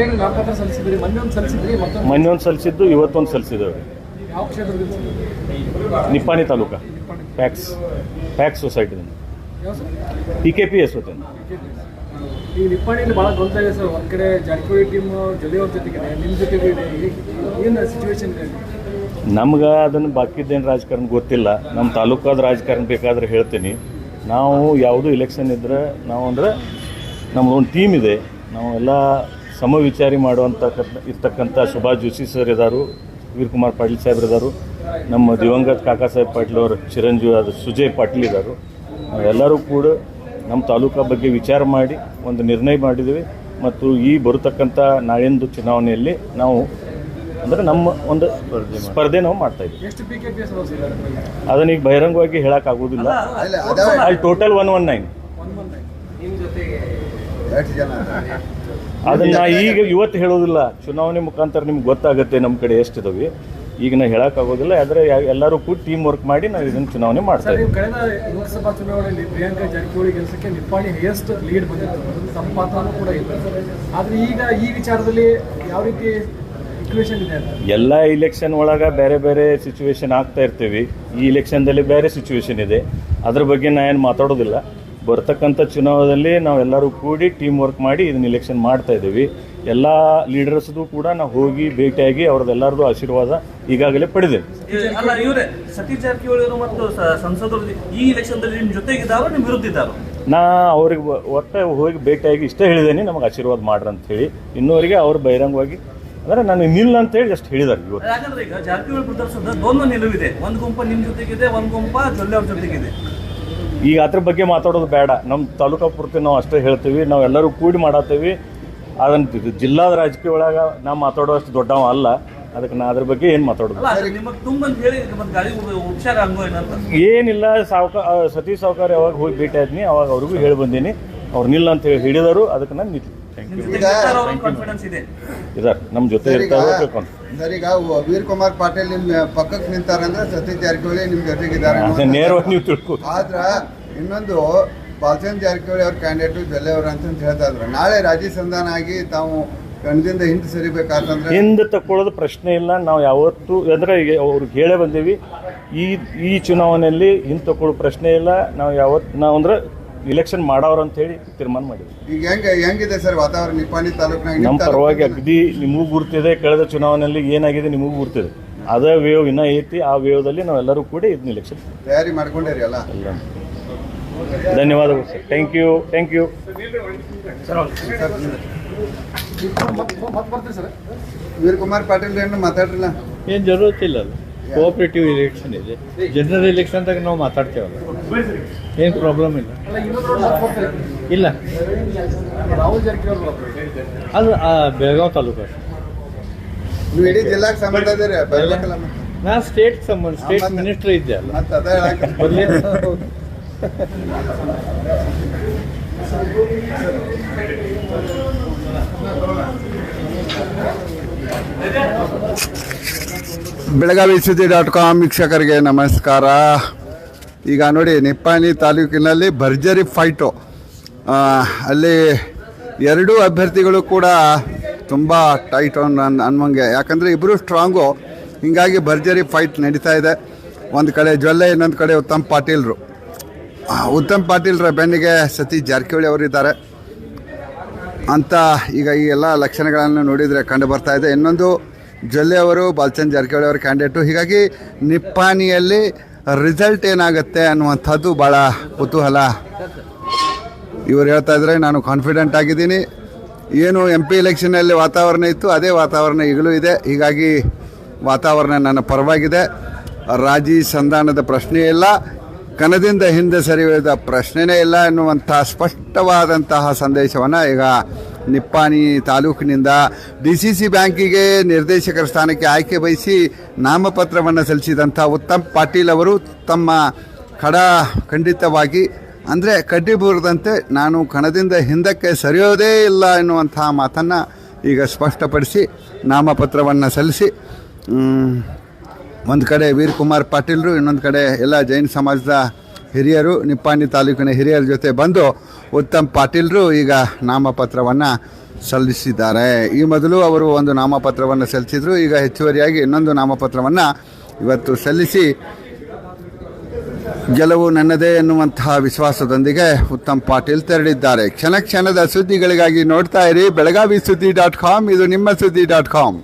ಏನು ನಾಮಪತ್ರ ಸಲ್ಲಿಸಿದ್ರಿ? ಮೊನ್ನೆ ಒಂದು ಸಲ್ಲಿಸಿದ್ರಿ? ಮತ್ತೊಂದು ಮೊನ್ನೆ ಒಂದು ಸಲ್ಲಿಸಿದ್ದು ಇವತ್ತೊಂದು ಸಲ್ಲಿಸಿದ್ದೇವೆ. Nippani taluka. PACS PACS ಸೊಸೈಟಿದಿಂದ sir? P K P S ಹೊತ್ತೇನೆ ಈ ನಿಪ್ಪಾಣಿಯಲ್ಲಿ ಭಾಳ ಗೊಂದಲ ಇದೆ ಸರ್. ಒಂದು ಕಡೆ ಜಾರಕಿಹೊಳಿ ಟೀಮ್ ಜೊತೆಯವ್ರ ಜೊತೆಗಿದೆ ನಿಮ್ಮ ಜೊತೆಗೂ ಇದೆ. ಏನು ಸಿಚುವೇಶನ್ ಇದೆ? ನಮ್ಗೆ ಅದನ್ನು ಬಾಕಿದ್ದೇನು ರಾಜಕಾರಣ ಗೊತ್ತಿಲ್ಲ. ನಮ್ಮ ತಾಲೂಕಾದ ರಾಜಕಾರಣ ಬೇಕಾದ್ರೆ ಹೇಳ್ತೀನಿ. ನಾವು ಯಾವುದು ಇಲೆಕ್ಷನ್ ಇದ್ರೆ ನಾವು ಅಂದರೆ ನಮ್ಮದೊಂದು ಟೀಮ್ ಇದೆ. ನಾವು ಎಲ್ಲ ಸಮವಿಚಾರಿ ಮಾಡುವಂಥ ಇರ್ತಕ್ಕಂಥ ಸುಭಾಷ್ ಜೋಶಿ ಸರ್ ಇದ್ದಾರೆ ವೀರಕುಮಾರ್ ಪಾಟೀಲ್ ಸಾಹೇಬ್ರು ಇದ್ದಾರು ನಮ್ಮ ದಿವಂಗತ ಕಾಕಾ ಸಾಹೇಬ್ ಪಾಟೀಲ್ ಅವರು ಚಿರಂಜೀವಿ ಆದ ಸುಜಯ್ ಪಾಟೀಲ್ ಇದ್ದಾರೆ ಎಲ್ಲರೂ ಕೂಡ ನಮ್ಮ ತಾಲೂಕಾ ಬಗ್ಗೆ ವಿಚಾರ ಮಾಡಿ ಒಂದು ನಿರ್ಣಯ ಮಾಡಿದ್ದೀವಿ ಮತ್ತು ಈ ಬರತಕ್ಕಂಥ ನಾಳಿಂದು ಚುನಾವಣೆಯಲ್ಲಿ ನಾವು ಅಂದರೆ ನಮ್ಮ ಒಂದು ಸ್ಪರ್ಧೆ ನಾವು ಮಾಡ್ತಾ ಇದ್ದೀವಿ. ಅದನ್ನ ಈಗ ಬಹಿರಂಗವಾಗಿ ಹೇಳೋಕ್ಕಾಗೋದಿಲ್ಲ ಅಲ್ಲಿ ಟೋಟಲ್ ಒನ್ ಒನ್ ನೈನ್ ಅದನ್ನ ಈಗ ಇವತ್ತು ಹೇಳೋದಿಲ್ಲ ಚುನಾವಣೆ ಮುಖಾಂತರ ನಿಮ್ಗೆ ಗೊತ್ತಾಗುತ್ತೆ ನಮ್ಮ ಕಡೆ ಎಷ್ಟಿದಾವೆ ಈಗ ನಾ ಹೇಳೋಕ್ಕಾಗೋದಿಲ್ಲ ಆದರೆ ಎಲ್ಲರೂ ಕೂಡ ಟೀಮ್ ವರ್ಕ್ ಮಾಡಿ ನಾವು ಇದನ್ನು ಚುನಾವಣೆ ಮಾಡ್ತಾ ಸರ್ ಇದ್ದೀವಿ. ನೀವು ಕಳೆದ ಲೋಕಸಭಾ ಚುನಾವಣೆಯಲ್ಲಿ ಪ್ರಿಯಾಂಕಾ ಜಾರಕಿಹೊಳಿ ಕೆಲಸಕ್ಕೆ ನಿಪ್ಪಾಣಿ ಹೈಯೆಸ್ಟ್ ಲೀಡ್ ಬಂದಿತ್ತು. ತಮ್ಮ ಪಾತ್ರನೂ ಕೂಡ ಇದೆ ಆದರೆ ಈಗ ಈ ವಿಚಾರದಲ್ಲಿ ಯಾವ ರೀತಿ ಎಲ್ಲ ಇಲೆಕ್ಷನ್ ಒಳಗೆ ಬೇರೆ ಬೇರೆ ಸಿಚುವೇಶನ್ ಆಗ್ತಾ ಇರ್ತೀವಿ. ಈ ಇಲೆಕ್ಷನ್ದಲ್ಲಿ ಬೇರೆ ಸಿಚುವೇಶನ್ ಇದೆ. ಅದ್ರ ಬಗ್ಗೆ ನಾ ಏನು ಮಾತಾಡೋದಿಲ್ಲ. ಬರ್ತಕ್ಕಂಥ ಚುನಾವಣೆಯಲ್ಲಿ ನಾವೆಲ್ಲರೂ ಕೂಡಿ ಟೀಮ್ ವರ್ಕ್ ಮಾಡಿ ಇದನ್ನ ಇಲೆಕ್ಷನ್ ಮಾಡ್ತಾ ಇದ್ದೀವಿ. ಎಲ್ಲ ಲೀಡರ್ಸ್ದು ಕೂಡ ನಾವು ಹೋಗಿ ಭೇಟಿಯಾಗಿ ಅವ್ರದ್ದೆಲ್ಲರದು ಆಶೀರ್ವಾದ ಈಗಾಗಲೇ ಪಡೆದೇವೆ ಅಲ್ಲ ಇವರೇ ಸತೀಶ್ ಜಾರಕಿಹೊಳಿ ಮತ್ತು ಸಂಸದರು ಈ ಎಲೆಕ್ಷನ್ದಲ್ಲಿ ನಿಮ್ಮ ಜೊತೆಗಿದ್ದಾರೋ ನಿಮ್ಮ ವಿರುದ್ಧ ಇದ್ದಾರೋ ನಾ ಅವ್ರಿಗೆ ಒಟ್ಟು ಹೋಗಿ ಭೇಟಿಯಾಗಿ ಇಷ್ಟೇ ಹೇಳಿದ್ದೇನೆ ನಮಗೆ ಆಶೀರ್ವಾದ ಮಾಡ್ರಿ ಅಂತ ಹೇಳಿ ಇನ್ನೂವರೆಗೆ ಅವ್ರು ಬಹಿರಂಗವಾಗಿ ಅಂದರೆ ನಾನು ನಿಲ್ಲ ಅಂತ ಹೇಳಿ ಅಷ್ಟು ಹೇಳಿದ್ದಾರೆ ಇವತ್ತು. ಯಾಕಂದ್ರೆ ಈಗ ಜಾರಕಿಹೊಳಿ ಪ್ರದರ್ಶನದ ದೊಡ್ಡ ನಿಲುವಿದೆ. ಒಂದು ಗುಂಪ ನಿಮ್ಮ ಜೊತೆಗಿದೆ ಒಂದು ಗುಂಪ ಜೊಲ್ಲೆ ಅವ್ರ ಜೊತೆಗಿದೆ. ಈಗ ಅದ್ರ ಬಗ್ಗೆ ಮಾತಾಡೋದು ಬೇಡ. ನಮ್ಮ ತಾಲೂಕಾ ಪೂರ್ತಿ ನಾವು ಅಷ್ಟೇ ಹೇಳ್ತೀವಿ. ನಾವೆಲ್ಲರೂ ಕೂಡಿ ಮಾಡತ್ತೀವಿ. ಅದನ್ನು ಜಿಲ್ಲಾದ ರಾಜಕೀಯ ಒಳಗೆ ನಾವು ಮಾತಾಡೋ ಅಷ್ಟು ದೊಡ್ಡವ ಅಲ್ಲ. ಅದಕ್ಕೆ ನಾ ಅದ್ರ ಬಗ್ಗೆ ಏನು ಮಾತಾಡೋದು? ಏನಿಲ್ಲ ಸಾವುಕ ಸತೀಶ್ ಸಾವುಕಾರ ಯಾವಾಗ ಹೋಗಿ ಭೇಟಿ ಆದ್ನಿ ಅವಾಗ ಅವ್ರಿಗೂ ಹೇಳಿ ಬಂದೀನಿ. ಅವ್ರು ನಿಲ್ಲ ಅಂತ ಹೇಳಿ ಹಿಡಿದರು. ಅದಕ್ಕೆ ನಾನು ನಿಂತು ಥ್ಯಾಂಕ್ ನಿಮ್ಮ ಜೊತೆ ಕಾನ್ಫಿಡೆನ್ಸ್ ಇದೆ. ಇದಾರೆ ನಮ್ಮ ಜೊತೆ ಇರ್ತಾರೆ ತಿಳ್ಕೊಂಡು ಸರ್ ಈಗ ವೀರ್ ಕುಮಾರ್ ಪಾಟೀಲ್ ನಿಮ್ಮ ಪಕ್ಕಕ್ಕೆ ನಿಂತಾರಂದ್ರೆ ಸತೀಶ್ ಜಾರಕಿಹೊಳಿ ನಿಮ್ ಜೊತೆಗಿದ್ದಾರೆ ನೇರವಾಗಿ ನೀವು ತಿಳ್ಕೊ ಆದ್ರ ಇನ್ನೊಂದು ಬಾಲಚಂದ್ರ ಜಾರಕಿಹೊಳಿ ಅವ್ರ ಕ್ಯಾಂಡಿಡೇಟ್ ಜೊಲ್ಲೆ ಅವ್ರ ಅಂತ ಹೇಳ್ತಾ ಇದ್ರು. ನಾಳೆ ರಾಜಿ ಸಂಧಾನ ಆಗಿ ತಾವು ಕಣದಿಂದ ಹಿಂದೆ ಸರಿಬೇಕಾದ್ರೆ ಹಿಂದೆ ತಕ್ಕೊಳ್ಳೋದು ಪ್ರಶ್ನೆ ಇಲ್ಲ. ನಾವು ಯಾವತ್ತು ಅಂದ್ರೆ ಈಗ ಅವ್ರಿಗೆ ಹೇಳೇ ಬಂದೀವಿ. ಈ ಈ ಚುನಾವಣೆಯಲ್ಲಿ ಹಿಂದೆ ತಕ್ಕೊಳ್ಳೋ ಪ್ರಶ್ನೆ ಇಲ್ಲ. ನಾವು ಯಾವತ್ತು ನಾವು ಅಂದ್ರೆ ಇಲೆಕ್ಷನ್ ಮಾಡೋರು ಅಂತ ಹೇಳಿ ತೀರ್ಮಾನ ಮಾಡಿದ್ವಿ ಈಗ ಹೆಂಗ ಹೆಂಗಿದೆ ಸರ್ ವಾತಾವರಣ? ನಿಪ್ಪಾಣಿ ತಾಲೂಕಿನಾಗ ನಮ್ಮ ಪರವಾಗಿ ಅಗದಿ ನಿಮಗೂ ಗುರ್ತಿದೆ ಕಳೆದ ಚುನಾವಣೆಯಲ್ಲಿ ಏನಾಗಿದೆ ನಿಮಗೂ ಗುರ್ತಿದೆ. ಅದೇ ವೇವ್ ಇನ್ನೂ ಐತಿ ಆ ವೇವ್ದಲ್ಲಿ ನಾವೆಲ್ಲರೂ ಕೂಡ ಇದ್ನ ಇಲೆಕ್ಷನ್ ತಯಾರಿ ಮಾಡ್ಕೊಂಡಿರಲ್ಲ ಎಲ್ಲ. ಧನ್ಯವಾದಗಳು sir. Thank you thank you Veer Kumar Patil ಏನು ಮಾತಾಡ್ರಿಲ್ಲ? ಏನು ಜರೂರತ್ತಿಲ್ಲ ಅದು. ಕೋಆಪರೇಟಿವ್ ಇಲೆಕ್ಷನ್ ಇದೆ. ಜನರಲ್ ಎಲೆಕ್ಷನ್ದಾಗ ನಾವು ಮಾತಾಡ್ತೇವಲ್ಲ. ಏನು ಪ್ರಾಬ್ಲಮ್ ಇಲ್ಲ ಇಲ್ಲ. ಅದು ಬೆಳಗಾವ್ ತಾಲೂಕು. ನೀವು ಇಡೀ ಜಿಲ್ಲಾಕ್ ಸಂಬಂಧ ಇದೀರಿ ಬರ್ಬೇಕಲ್ಲ ಮತ್ತೆ. ನಾ ಸ್ಟೇಟ್ ಸಂಬಂಧ ಸ್ಟೇಟ್ ಮಿನಿಸ್ಟರ್ ಇದ್ದೆ ಅಲ್ಲ ಮತ್ತೆ ಅದ ಹೇಳಕ್ಕೆ ಬೆಳಗಾವಿ ಸುದ್ದಿ ಡಾಟ್ ಕಾಮ್ ವೀಕ್ಷಕರಿಗೆ ನಮಸ್ಕಾರ ಈಗ ನೋಡಿ, ನಿಪ್ಪಾಣಿ ತಾಲೂಕಿನಲ್ಲಿ ಭರ್ಜರಿ ಫೈಟು. ಅಲ್ಲಿ ಎರಡೂ ಅಭ್ಯರ್ಥಿಗಳು ಕೂಡ ತುಂಬ ಟೈಟ್ ಅನ್ ಅನ್- ಅನ್ನುವಂಗೆ ಯಾಕಂದರೆ ಇಬ್ಬರು ಸ್ಟ್ರಾಂಗು ಹೀಗಾಗಿ ಭರ್ಜರಿ ಫೈಟ್ ನಡೀತಾ ಇದೆ. ಒಂದು ಕಡೆ ಜ್ವಲ್ಲೆ ಇನ್ನೊಂದು ಕಡೆ ಉತ್ತಮ್ ಪಾಟೀಲ್ರು. ಉತ್ತಮ್ ಪಾಟೀಲ್ರ ಬೆನ್ನಿಗೆ ಸತೀಶ್ ಜಾರಕಿಹೊಳಿ ಅವರಿದ್ದಾರೆ. ಅಂತ ಈಗ ಈ ಎಲ್ಲ ಲಕ್ಷಣಗಳನ್ನು ನೋಡಿದರೆ ಕಂಡು ಬರ್ತಾ ಇದೆ. ಇನ್ನೊಂದು ಜ್ವಲ್ಲೆ ಅವರು, ಬಾಲ್ಚಂದ್ ಜಾರಕಿಹೊಳಿ ಅವರು ಕ್ಯಾಂಡಿಡೇಟು ಹೀಗಾಗಿ ನಿಪ್ಪಾಣಿಯಲ್ಲಿ ರಿಸಲ್ಟ್ ಏನಾಗುತ್ತೆ ಅನ್ನುವಂಥದ್ದು ಭಾಳ ಕುತೂಹಲ. ಇವರು ಹೇಳ್ತಾ ಇದ್ರೆ ನಾನು ಕಾನ್ಫಿಡೆಂಟ್ ಆಗಿದ್ದೀನಿ. ಏನು ಎಂ ಪಿ ಎಲೆಕ್ಷನಲ್ಲಿ ವಾತಾವರಣ ಇತ್ತು, ಅದೇ ವಾತಾವರಣ ಈಗಲೂ ಇದೆ. ಹೀಗಾಗಿ ವಾತಾವರಣ ನನ್ನ ಪರವಾಗಿದೆ. ರಾಜಿ ಸಂಧಾನದ ಪ್ರಶ್ನೆ ಇಲ್ಲ. ಕನದಿಂದ ಹಿಂದೆ ಸರಿಯುವುದ ಪ್ರಶ್ನೆಯೇ ಇಲ್ಲ ಎನ್ನುವಂಥ ಸ್ಪಷ್ಟವಾದಂತಹ ಸಂದೇಶವನ್ನು ಈಗ ನಿಪ್ಪಾಣಿ ತಾಲೂಕಿನಿಂದ ಡಿ ಸಿ ಸಿ ಬ್ಯಾಂಕಿಗೆ ನಿರ್ದೇಶಕರ ಸ್ಥಾನಕ್ಕೆ ಆಯ್ಕೆ ಬಯಸಿ ನಾಮಪತ್ರವನ್ನು ಸಲ್ಲಿಸಿದಂಥ ಉತ್ತಮ್ ಪಾಟೀಲ್ ಅವರು ತಮ್ಮ ಕಡ ಖಂಡಿತವಾಗಿ, ಅಂದರೆ ಕಡ್ಡಿ ಬೂರದಂತೆ ನಾನು ಕಣದಿಂದ ಹಿಂದಕ್ಕೆ ಸರಿಯೋದೇ ಇಲ್ಲ ಎನ್ನುವಂಥ ಮಾತನ್ನು ಈಗ ಸ್ಪಷ್ಟಪಡಿಸಿ ನಾಮಪತ್ರವನ್ನು ಸಲ್ಲಿಸಿ ಒಂದು ಕಡೆ ವೀರ್ ಕುಮಾರ್ ಪಾಟೀಲರು, ಇನ್ನೊಂದು ಕಡೆ ಎಲ್ಲ ಜೈನ ಸಮಾಜದ ಹಿರಿಯರು ನಿಪ್ಪಾಣಿ ತಾಲೂಕಿನ ಹಿರಿಯರ ಜೊತೆ ಬಂದು ಉತ್ತಮ್ ಪಾಟೀಲ್ರು ಈಗ ನಾಮಪತ್ರವನ್ನು ಸಲ್ಲಿಸಿದ್ದಾರೆ. ಈ ಮೊದಲು ಅವರು ಒಂದು ನಾಮಪತ್ರವನ್ನು ಸಲ್ಲಿಸಿದರು, ಈಗ ಹೆಚ್ಚುವರಿಯಾಗಿ ಇನ್ನೊಂದು ನಾಮಪತ್ರವನ್ನು ಇವತ್ತು ಸಲ್ಲಿಸಿ ಗೆಲುವು ನನ್ನದೇ ಎನ್ನುವಂತಹ ವಿಶ್ವಾಸದೊಂದಿಗೆ ಉತ್ತಮ್ ಪಾಟೀಲ್ ತೆರಳಿದ್ದಾರೆ. ಕ್ಷಣ ಕ್ಷಣದ ಸುದ್ದಿಗಳಿಗಾಗಿ ನೋಡ್ತಾ ಇರಿ. ಬೆಳಗಾವಿ ಸುದ್ದಿ ಡಾಟ್ ಕಾಮ್, ಇದು ನಿಮ್ಮ ಸುದ್ದಿ ಡಾಟ್ ಕಾಮ್.